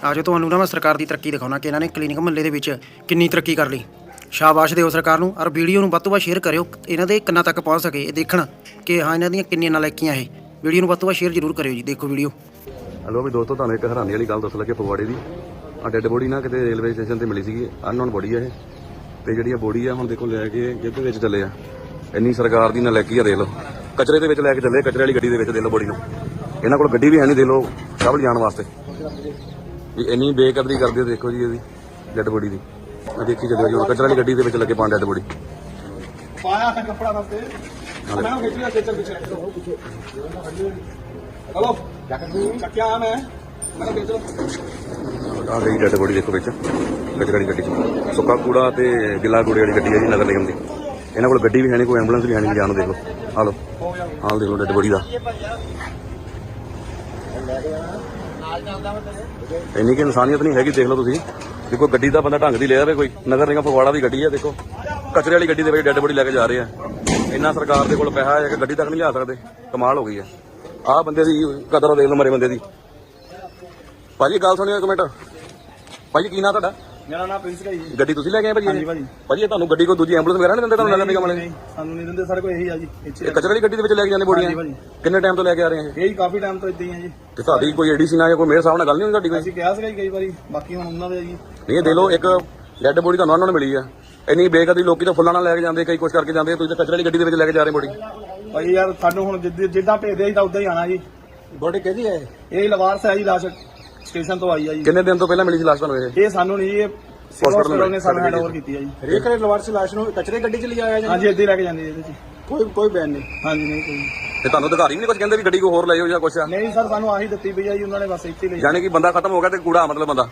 ਆਜੋ ਤੁਹਾਨੂੰ ਨਾ ਮੈਂ ਸਰਕਾਰ ਦੀ ਤਰੱਕੀ ਦਿਖਾਉਣਾ ਕਿ ਇਹਨਾਂ ਨੇ ਕਲੀਨਿਕ ਮਹੱਲੇ ਦੇ ਵਿੱਚ ਕਿੰਨੀ ਤਰੱਕੀ ਕਰ ਲਈ। ਸ਼ਾਬਾਸ਼ ਦਿਓ ਸਰਕਾਰ ਨੂੰ ਔਰ ਵੀਡੀਓ ਨੂੰ ਵੱਧ ਤੋਂ ਵੱਧ ਸ਼ੇਅਰ ਕਰਿਓ। ਇਹਨਾਂ ਦੇ ਕੰਨਾਂ ਤੱਕ ਪਹੁੰਚ ਸਕੇ। ਇਹ ਦੇਖਣ ਕਿ ਹਾਂ, ਇਹਨਾਂ ਦੀਆਂ ਕਿੰਨੀਆਂ ਨਲਾਇਕੀਆਂ ਇਹ। ਵੀਡੀਓ ਨੂੰ ਵੱਧ ਤੋਂ ਵੱਧ ਸ਼ੇਅਰ ਜ਼ਰੂਰ ਕਰਿਓ ਜੀ। ਦੇਖੋ ਵੀਡੀਓ। ਹਲੋ ਵੀ ਦੋਸਤੋ, ਤੁਹਾਨੂੰ ਇੱਕ ਹੈਰਾਨੀ ਵਾਲੀ ਗੱਲ ਦੱਸ ਲੱਗੇ ਫਗਵਾੜੇ ਦੀ। ਆ ਡੈੱਡ ਬੋਡੀ ਨਾ ਕਿਤੇ ਰੇਲਵੇ ਸਟੇਸ਼ਨ ਤੇ ਮਿਲੀ ਸੀਗੀ। ਅਨਨੋਨ ਬੋਡੀ ਆ ਇਹ। ਤੇ ਜਿਹੜੀ ਆ ਬੋਡੀ ਆ, ਹੁਣ ਦੇਖੋ ਲੈ ਕੇ ਗਿੱਧ ਵਿੱਚ ਚੱਲੇ ਆ। ਇੰਨੀ ਸਰਕਾਰ ਦੀ ਨਲਾਇਕੀ ਆ, ਦੇਖ ਲਓ। ਕਚਰੇ ਦੇ ਵਿੱਚ ਲੈ ਕੇ ਚੱਲੇ, ਕਚਰੇ ਵਾਲੀ ਗੱਡੀ ਦੇ ਵਿੱਚ ਦੇਖ ਲਓ ਬੋਡੀ ਨੂੰ। ਇਹਨਾਂ ਕੋਲ ਗੱਡੀ ਵੀ ਹੈ ਨਹੀਂ, ਦੇ ਲਓ। ਸਭ ਲਿਜਾਣ ਵਾਸਤੇ। ਵੀ ਇੰਨੀ ਬੇਕਦਰੀ ਕਰਦੇ ਦੇਖੋ ਜੀ ਇਹਦੀ ਡੈੱਡ ਬੋਡੀ ਦੀ। ਆ ਦੇਖੀ ਚੱਲਿਓ ਜੀ ਹੁਣ ਕਚਰੇ ਵਾਲੀ ਗੱਡੀ ਦੇ ਵਿੱਚ ਲੱਗੇ ਪਾਣ ਡੈੱਡ ਬੋਡੀ ਪਾਇਆ ਹੈ ਕੱਪੜਾ ਦੱਸਦੇ ਮੈਂ ਖਿੱਚ ਲਿਆ ਚੱਲ ਪਿੱਛੇ ਹਲੋ? ਚੱਕਿਆ ਮੈਂ। ਮੈਂ ਖਿੱਚ ਲਓ ਆ ਗਈ ਡੈੱਡ ਬੋਡੀ ਦੇਖੋ ਵਿੱਚ ਕਚਰੇ ਵਾਲੀ ਗੱਡੀ 'ਚ। ਸੁੱਕਾ ਕੂੜਾ ਤੇ ਗਿੱਲਾ ਕੂੜੇ ਵਾਲੀ ਗੱਡੀ ਹੈ ਜੀ ਨਗਰ ਨਿਗਮ ਦੀ ਇਹਨਾਂ ਕੋਲ ਗੱਡੀ ਵੀ ਹੈ ਨਹੀਂ ਕੋਈ ਐਂਬੂਲੈਂਸ ਵੀ ਹੈ ਨਹੀਂ ਜਾਣ ਦੇਖ। ਲਓ। ਆ ਲਓ ਹਾਲ ਦੇਖ ਲਓ ਡੈੱਡ ਬੋਡੀ ਦਾ। ਇੰਨੀ ਕਿ ਇਨਸਾਨੀਅਤ ਨਹੀਂ ਹੈਗੀ, ਦੇਖ ਲਓ ਤੁਸੀਂ। ਦੇਖੋ, ਗੱਡੀ ਦਾ ਬੰਦਾ ਢੰਗ ਦੀ ਲੈ ਆਵੇ ਕੋਈ। ਨਗਰ ਨਿਗਮ ਫਗਵਾੜਾ ਦੀ ਗੱਡੀ ਹੈ ਦੇਖੋ। ਕਚਰੇ ਵਾਲੀ ਗੱਡੀ ਦੇ ਵਿੱਚ ਡੈੱਡ ਬੋਡੀ ਲੈ ਕੇ ਜਾ ਰਹੇ ਆ। ਇੰਨਾ ਸਰਕਾਰ ਦੇ ਕੋਲ ਪੈਸਾ ਹੈ ਕਿ ਗੱਡੀ ਤੱਕ ਨਹੀਂ ਲਿਆ ਸਕਦੇ। ਕਮਾਲ ਹੋ ਗਈ ਹੈ ਆਹ ਬੰਦੇ ਦੀ ਕਦਰ ਦੇਖ ਲਓ ਮਰੇ ਬੰਦੇ ਦੀ। ਭਾਜੀ ਗੱਲ ਸੁਣਿਓ ਇੱਕ ਮਿੰਟ। ਭਾਜੀ, ਕੀ ਨਾਂ ਤੁਹਾਡਾ? ਮੇਰਾ ਨਾਮ ਪ੍ਰਿੰਸ ਹੈ ਜੀ। ਗੱਡੀ ਤੁਸੀਂ ਲੈ ਕੇ ਆਏ ਭਾਜੀ ਹਾਂਜੀ? ਭਾਜੀ। ਭਾਜੀ ਇਹ ਤੁਹਾਨੂੰ ਗੱਡੀ ਕੋਈ ਦੂਜੀ ਐਂਬੂਲੈਂਸ ਵਗੈਰਾ ਨਹੀਂ ਦਿੰਦੇ ਤੁਹਾਨੂੰ ਨਗਰ ਨਿਗਮ ਵਾਲੇ? ਨਹੀਂ ਸਾਨੂੰ ਨਹੀਂ ਦਿੰਦੇ ਸਾਡੇ ਕੋਲ ਇਹੀ ਆ ਜੀ ਇੱਥੇ ਇਹ ਕਚਰੇ ਵਾਲੀ ਗੱਡੀ ਦੇ ਵਿੱਚ ਲੈ ਕੇ ਜਾਂਦੇ ਭਾਜੀ। ਕਿੰਨੇ ਟਾਈਮ ਤੋਂ ਲੈ ਕੇ ਆ ਰਹੇ ਆ ਇਹ? ਇਹ ਹੀ ਕਾਫੀ ਟਾਈਮ ਤੋਂ ਇਦਾਂ ਹੀ ਆ ਜੀ। ਤੇ ਤੁਹਾਡੀ ਕੋਈ ਏਡੀਸੀ ਨਾਲ ਜਾਂ ਕੋਈ ਮੇਰੇ ਸਾਹਿਬ ਨਾਲ ਗੱਲ ਨਹੀਂ ਹੋਈ ਤੁਹਾਡੀ ਕੋਈ? ਅਸੀਂ ਕਿਹਾ ਸੀਗਾ ਜੀ ਕਈ ਵਾਰੀ ਬਾਕੀ ਹੁਣ ਉਹਨਾਂ ਦੇ ਆ ਜੀ। ਨਹੀਂ ਇਹ ਦੇ ਲਓ ਇੱਕ ਡੈੱਡ ਬੋਡੀ ਤੁਹਾਨੂੰ ਉਹਨਾਂ ਨੂੰ ਮਿਲੀ ਆ। ਇੰਨੀ ਬੇਕਦਰੀ ਲੋਕੀ ਤਾਂ ਫੁੱਲਾਂ ਨਾਲ ਲੈ ਕੇ ਜਾਂਦੇ ਕਈ ਕੁਛ ਕਰਕੇ ਜਾਂਦੇ ਤੁਸੀਂ ਤਾਂ ਕਚਰੇ ਵਾਲੀ ਗੱਡੀ ਦੇ ਵਿੱਚ ਲੈ ਕੇ ਜਾ ਰਹੇ ਬੋਡੀ ਭਾਈ ਯਾਰ ਸਾਨੂੰ ਹੁਣ ਜਿੱਦ- ਜਿੱਦਾਂ ਭੇਜਦੇ ਆ ਜੀ ਤਾਂ ਉਦਾਂ ਹੀ ਆਣਾ ਜੀ। ਬੋਡੀ ਕਿਹਦੀ ਹੈ ਇਹ ਲਵਾਰਸ ਹੈ ਜੀ ਲਾਸ਼। ਸਟੇਸ਼ਨ ਤੋਂ ਆਈ ਆ ਜੀ। ਕਿੰਨੇ ਦਿਨ ਤੋਂ ਪਹਿਲਾਂ ਮਿਲੀ ਸੀ ਲਾਸਟ ਤੁਹਾਨੂੰ ਇਹ? ਇਹ ਸਾਨੂੰ ਨਹੀਂ ਜੀ, ਇਹ ਹਸਪੀਟਲ ਨੇ ਸਾਨੂੰ ਹੈਂਡਓਵਰ ਕੀਤੀ ਆ ਜੀ। ਰੇਕ ਰੇ ਲਵਾਰਸ ਲਾਸ਼ ਨੂੰ ਕਚਰੇ ਗੱਡੀ ਚ ਲਿਜਾਇਆ ਜਾਂ ਹਾਂਜੀ ਇੱਦਾਂ ਹੀ ਲੈ ਕੇ ਜਾਂਦੇ ਜੀ ਇਹਦੇ ਚ। ਕੋਈ ਕੋਈ ਬਿਆਨ ਨਹੀਂ। ਹਾਂਜੀ ਨਹੀਂ ਕੋਈ ਤੇ ਤੁਹਾਨੂੰ ਅਧਿਕਾਰੀ ਨਹੀਂ ਕੁਝ ਕਹਿੰਦੇ ਵੀ ਗੱਡੀ ਕੋਈ ਹੋਰ ਲੈ ਜਾਓ ਜਾਂ ਕੁਛ? ਆ ਨਹੀਂ ਸਰ ਸਾਨੂੰ ਆਹੀ ਦਿੱਤੀ ਪਈ ਆ ਜੀ ਉਹਨਾਂ ਨੇ ਬਸ ਇੱਥੇ ਹੀ ਲਈ ਯਾਨੀ ਕਿ ਬੰਦਾ ਖਤਮ ਹੋ ਗਿਆ ਤੇ ਕੂੜਾ ਮਤਲਬ ਬੰਦਾ।